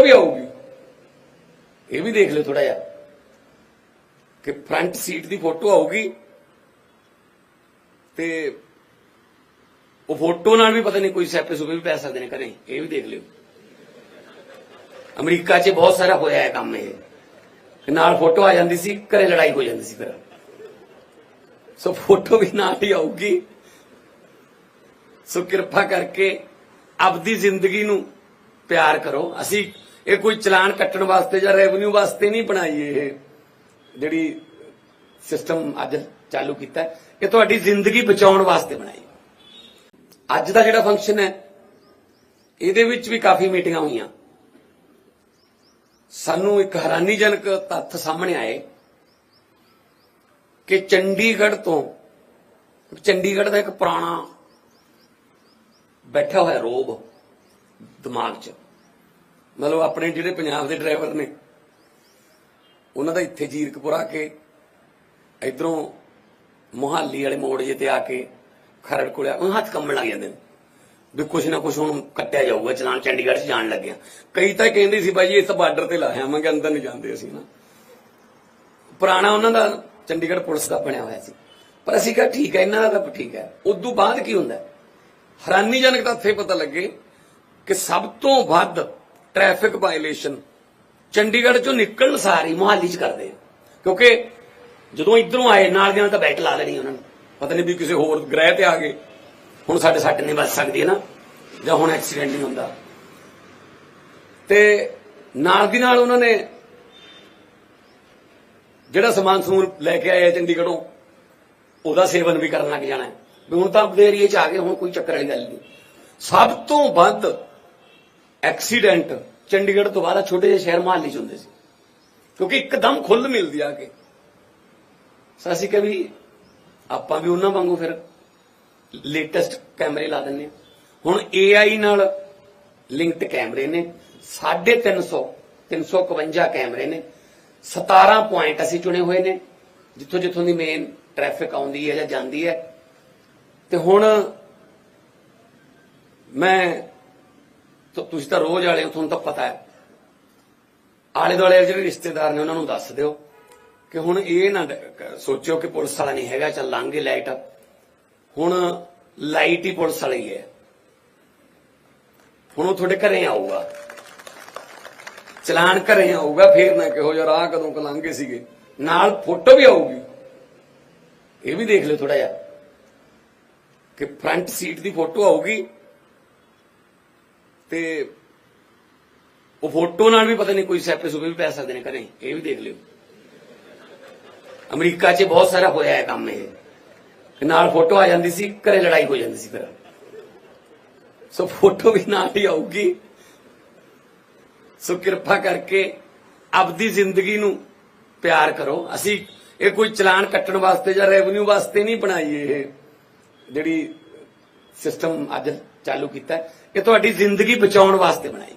Photo ਵੀ ਆਊਗੀ। ਇਹ ਵੀ ਦੇਖ ਲਿਓ ਥੋੜਾ ਜਿਹਾ ਕਿ ਫਰੰਟ ਸੀਟ ਦੀ ਫੋਟੋ ਆਊਗੀ ਤੇ ਉਹ ਫੋਟੋ ਨਾਲ ਵੀ ਪਤਾ ਨਹੀਂ ਕੋਈ ਸੈਪੇ ਸੁਪੇ ਵੀ ਪੈ ਸਕਦੇ ਨੇ ਘਰੇ। ਇਹ ਵੀ ਦੇਖ ਲਿਓ। ਅਮਰੀਕਾ 'ਚ ਬਹੁਤ ਸਾਰਾ ਹੋਇਆ ਹੈ ਕੰਮ ਇਹ। ਕਿ ਨਾਲ ਫੋਟੋ ਆ ਜਾਂਦੀ ਸੀ, ਘਰੇ ਲੜਾਈ ਹੋ ਜਾਂਦੀ ਸੀ ਫਿਰ। ਸੋ ਫੋਟੋ ਵੀ ਨਾਲ ਹੀ ਆਊਗੀ। ਸੋ ਕਿਰਪਾ ਕਰਕੇ ਆਪਦੀ ਜ਼ਿੰਦਗੀ ਨੂੰ ਪਿਆਰ ਕਰੋ। ਅਸੀਂ ਇਹ ਕੋਈ ਚਲਾਨ ਕੱਟਣ ਵਾਸਤੇ ਜਾਂ ਰੈਵਨਿਊ ਵਾਸਤੇ ਨਹੀਂ ਬਣਾਈ ਇਹ ਜਿਹੜੀ ਸਿਸਟਮ ਅੱਜ ਚਾਲੂ ਕੀਤਾ ਇਹ ਤੁਹਾਡੀ ਜ਼ਿੰਦਗੀ ਬਚਾਉਣ ਵਾਸਤੇ ਬਣਾਈ। ਅੱਜ ਦਾ ਜਿਹੜਾ ਫੰਕਸ਼ਨ ਹੈ, ਇਹਦੇ ਵਿੱਚ ਵੀ ਕਾਫੀ ਮੀਟਿੰਗਾਂ ਹੋਈਆਂ। ਸਾਨੂੰ ਇੱਕ ਹੈਰਾਨੀਜਨਕ ਤੱਥ ਸਾਹਮਣੇ ਆਏ ਕਿ ਚੰਡੀਗੜ੍ਹ ਤੋਂ, ਚੰਡੀਗੜ੍ਹ ਦਾ ਇੱਕ ਪੁਰਾਣਾ ਬੈਠਾ ਹੋਇਆ ਰੋਬ ਦਿਮਾਗ 'ਚ ਮਤਲਬ ਆਪਣੇ ਜਿਹੜੇ ਪੰਜਾਬ ਦੇ ਡਰਾਈਵਰ ਨੇ, ਉਹਨਾਂ ਦਾ ਇੱਥੇ ਜੀਰਕਪੁਰ ਆ ਕੇ, ਇਧਰੋਂ ਮੁਹਾਲੀ ਵਾਲੇ ਮੋੜ ਜੇ ਤੇ ਆ ਕੇ ਖਰੜ ਕੋਲੇ ਉਹ ਹੱਥ ਕੰਬਣ ਲੱਗ ਜਾਂਦੇ ਨੇ। ਵੀ ਕੁਛ ਨਾ ਕੁਛ ਹੁਣ ਕੱਟਿਆ ਜਾਊਗਾ, ਚਲਾਨ ਚੰਡੀਗੜ੍ਹ 'ਚ ਜਾਣ ਲੱਗਿਆ। ਕਈ ਤਾਂ ਕਹਿੰਦੇ ਸੀ ਬਾਈ ਜੀ ਇਹ ਤਾਂ ਬਾਰਡਰ ਤੇ ਲਾਇਆ ਆਵਾਂਗੇ ਅੰਦਰ ਨਹੀਂ ਜਾਂਦੇ ਅਸੀਂ ਨਾ। ਪੁਰਾਣਾ ਉਹਨਾਂ ਦਾ ਚੰਡੀਗੜ੍ਹ ਪੁਲਿਸ ਦਾ ਬਣਿਆ ਹੋਇਆ ਸੀ। ਪਰ ਅਸੀਂ ਕਿਹਾ ਠੀਕ ਹੈ, ਇਹਨਾਂ ਦਾ ਤਾਂ ਠੀਕ ਹੈ। ਉਦੋਂ ਬਾਅਦ ਕੀ ਹੁੰਦਾ? ਹੈਰਾਨੀਜਨਕ ਤਾਂ ਇਹ ਪਤਾ ਲੱਗੇ ਕਿ ਸਭ ਤੋਂ ਵੱਧ ਟ੍ਰੈਫਿਕ ਵਾਇਲੇਸ਼ਨ ਚੰਡੀਗੜ੍ਹ ਚੋਂ ਨਿਕਲਣ ਸਾਰੀ ਮੁਹਾਲੀ ਚ ਕਰਦੇ ਆ। ਕਿਉਂਕਿ ਜਦੋਂ ਇਧਰੋਂ ਆਏ, ਨਾਲ ਦੇ ਨਾਲ ਤਾਂ ਬੈਟ ਲਾ ਲੈਣੀ ਉਹਨਾਂ ਨੇ। ਪਤਾ ਨਹੀਂ ਵੀ ਕਿਸੇ ਹੋਰ ਗ੍ਰਹਿ ਤੇ ਆ ਗਏ। ਹੁਣ ਸਾਡੇ ਸੱਟ ਨਹੀਂ ਬਚ ਸਕਦੀ ਨਾ, ਜਾਂ ਹੁਣ ਐਕਸੀਡੈਂਟ ਨਹੀਂ ਹੁੰਦਾ। ਤੇ ਨਾਲ ਦੀ ਨਾਲ ਉਹਨਾਂ ਨੇ ਜਿਹੜਾ ਸਮਾਨ ਸਮੂਨ ਲੈ ਕੇ ਆਏ ਆ ਚੰਡੀਗੜ੍ਹੋਂ, ਉਹਦਾ ਸੇਵਨ ਵੀ ਕਰਨ ਲੱਗ ਜਾਣਾ ਵੀ ਹੁਣ ਤਾਂ ਆਪਣੇ ਏਰੀਏ 'ਚ ਆ ਗਏ, ਹੁਣ ਕੋਈ ਚੱਕਰ ਵਾਲੀ ਗੱਲ ਨਹੀਂ। ਸਭ ਤੋਂ ਵੱਧ ਐਕਸੀਡੈਂਟ ਚੰਡੀਗੜ੍ਹ ਤੋਂ ਬਾਅਦ ਛੋਟੇ ਜਿਹੇ ਸ਼ਹਿਰ ਮਹਾਲੀ 'ਚ ਹੁੰਦੇ ਸੀ। ਕਿਉਂਕਿ ਇੱਕਦਮ ਖੁੱਲ ਮਿਲਦੀ ਆ ਕੇ। ਸੋ ਅਸੀਂ ਕਿਹਾ ਵੀ ਆਪਾਂ ਵੀ ਉਹਨਾਂ ਵਾਂਗੂ ਫਿਰ ਲੇਟੈਸਟ ਕੈਮਰੇ ਲਾ ਦਿੰਨੇ ਹਾਂ। ਹੁਣ AI ਨਾਲ ਲਿੰਕਡ ਕੈਮਰੇ ਨੇ 350 351 ਕੈਮਰੇ ਨੇ 17 ਪੁਆਇੰਟ ਅਸੀਂ ਚੁਣੇ ਹੋਏ ਨੇ, ਜਿੱਥੋਂ ਜਿੱਥੋਂ ਦੀ ਮੇਨ ਟ੍ਰੈਫਿਕ ਆਉਂਦੀ ਹੈ ਜਾਂ ਜਾਂਦੀ ਹੈ। ਤੇ ਹੁਣ ਮੈਂ ਤੁਸੀਂ ਤਾਂ ਰੋਜ਼ ਵਾਲੇ ਹੋ ਤੁਹਾਨੂੰ ਤਾਂ ਪਤਾ ਹੈ। ਆਲੇ ਦੁਆਲੇ ਜਿਹੜੇ ਰਿਸ਼ਤੇਦਾਰ ਨੇ ਉਹਨਾਂ ਨੂੰ ਦੱਸ ਦਿਓ ਕਿ ਹੁਣ ਇਹ ਨਾ ਸੋਚਿਓ ਕਿ ਪੁਲਿਸ ਵਾਲਾ ਨਹੀਂ ਹੈਗਾ, ਚੱਲ ਲਾਂਗੇ ਲਾਈਟ ਹੁਣ ਲਾਈਟ ਹੀ ਪੁਲਿਸ ਵਾਲੀ ਹੈ। ਹੁਣ ਉਹ ਤੁਹਾਡੇ ਘਰੇ ਆਊਗਾ। ਚਲਾਨ ਘਰੇ ਆਊਗਾ, ਫੇਰ ਨਾ ਕਿਹੋ ਜਿਹਾ ਰਾਹ ਕਦੋਂ ਕਲਾਂਗੇ ਸੀਗੇ। ਨਾਲ ਫੋਟੋ ਵੀ ਆਊਗੀ। ਇਹ ਵੀ ਦੇਖ ਲਿਓ ਥੋੜਾ ਜਿਹਾ ਕਿ ਫਰੰਟ ਸੀਟ ਦੀ ਫੋਟੋ ਆਊਗੀ। ਤੇ ਉਹ ਫੋਟੋ ਨਾਲ ਵੀ ਪਤਾ ਨਹੀਂ ਕੋਈ ਸੈਪੇ ਸੁਪੇ ਵੀ ਪੈ ਸਕਦੇ ਨੇ ਘਰੇ, ਇਹ ਵੀ ਦੇਖ ਲਿਓ। ਅਮਰੀਕਾ 'ਚ ਬਹੁਤ ਸਾਰਾ ਹੋਇਆ ਹੈ ਕੰਮ ਇਹ। ਨਾਲ ਫੋਟੋ ਆ ਜਾਂਦੀ ਸੀ, ਘਰੇ ਲੜਾਈ ਹੋ ਜਾਂਦੀ ਸੀ ਫਿਰ। ਸੋ ਫੋਟੋ ਵੀ ਨਾਲ ਹੀ ਆਊਗੀ। ਸੋ ਕਿਰਪਾ ਕਰਕੇ ਆਪਦੀ ਜ਼ਿੰਦਗੀ ਨੂੰ ਪਿਆਰ ਕਰੋ। ਅਸੀਂ ਇਹ ਕੋਈ ਚਲਾਨ ਕੱਟਣ ਵਾਸਤੇ ਜਾਂ ਰੈਵਨਿਊ ਵਾਸਤੇ ਨਹੀਂ ਬਣਾਈ ਇਹ, ਜਿਹੜੀ ਸਿਸਟਮ ਅੱਜ ਚਾਲੂ ਕੀਤਾ ਹੈ, ਇਹ ਤੁਹਾਡੀ ਜ਼ਿੰਦਗੀ ਬਚਾਉਣ ਵਾਸਤੇ ਬਣਾਈ।